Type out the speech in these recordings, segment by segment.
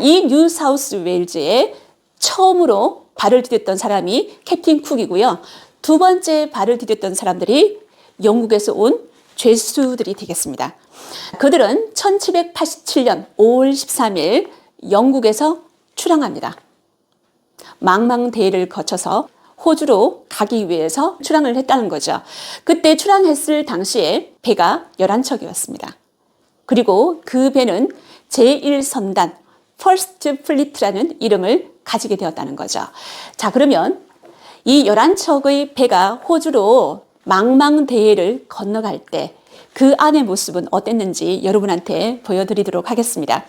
이 뉴사우스 웨일즈에 처음으로 발을 디뎠던 사람이 캡틴 쿡이고요. 두 번째 발을 디뎠던 사람들이 영국에서 온 죄수들이 되겠습니다. 그들은 1787년 5월 13일 영국에서 출항합니다. 망망대해를 거쳐서 호주로 가기 위해서 출항을 했다는 거죠. 그때 출항했을 당시에 배가 11척이었습니다. 그리고 그 배는 제1선단 First Fleet라는 이름을 가지게 되었다는 거죠. 자, 그러면 이 11척의 배가 호주로 망망대해를 건너갈 때 그 안의 모습은 어땠는지 여러분한테 보여드리도록 하겠습니다.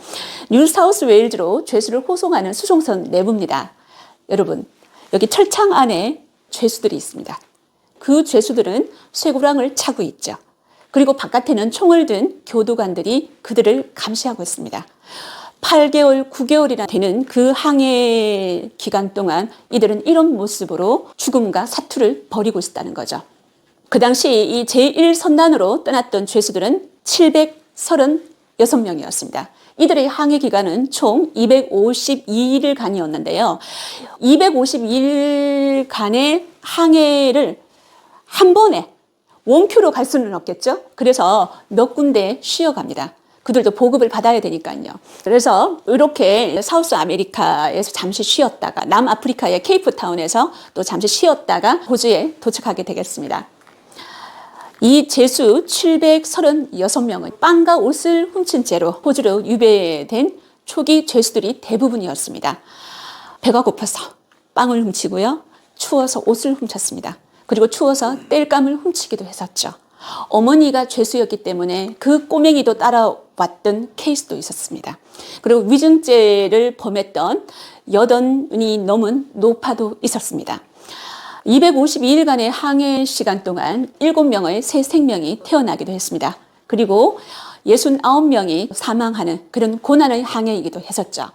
뉴사우스 웨일즈로 죄수를 호송하는 수송선 내부입니다. 여러분, 여기 철창 안에 죄수들이 있습니다. 그 죄수들은 쇠고랑을 차고 있죠. 그리고 바깥에는 총을 든 교도관들이 그들을 감시하고 있습니다. 8개월, 9개월이나 되는 그 항해 기간 동안 이들은 이런 모습으로 죽음과 사투를 벌이고 있었다는 거죠. 그 당시 이 제1선단으로 떠났던 죄수들은 736명이었습니다. 이들의 항해 기간은 총 252일간이었는데요. 252일간의 항해를 한 번에 원큐로 갈 수는 없겠죠. 그래서 몇 군데 쉬어갑니다. 그들도 보급을 받아야 되니까요. 그래서 이렇게 사우스 아메리카에서 잠시 쉬었다가 남아프리카의 케이프타운에서 또 잠시 쉬었다가 호주에 도착하게 되겠습니다. 이 제수 736명은 빵과 옷을 훔친 채로 호주로 유배된 초기 죄수들이 대부분이었습니다. 배가 고파서 빵을 훔치고요. 추워서 옷을 훔쳤습니다. 그리고 추워서 땔감을 훔치기도 했었죠. 어머니가 죄수였기 때문에 그 꼬맹이도 따라왔던 케이스도 있었습니다. 그리고 위증죄를 범했던 여든이 넘은 노파도 있었습니다. 252일간의 항해 시간 동안 7명의 새 생명이 태어나기도 했습니다. 그리고 69명이 사망하는 그런 고난의 항해이기도 했었죠.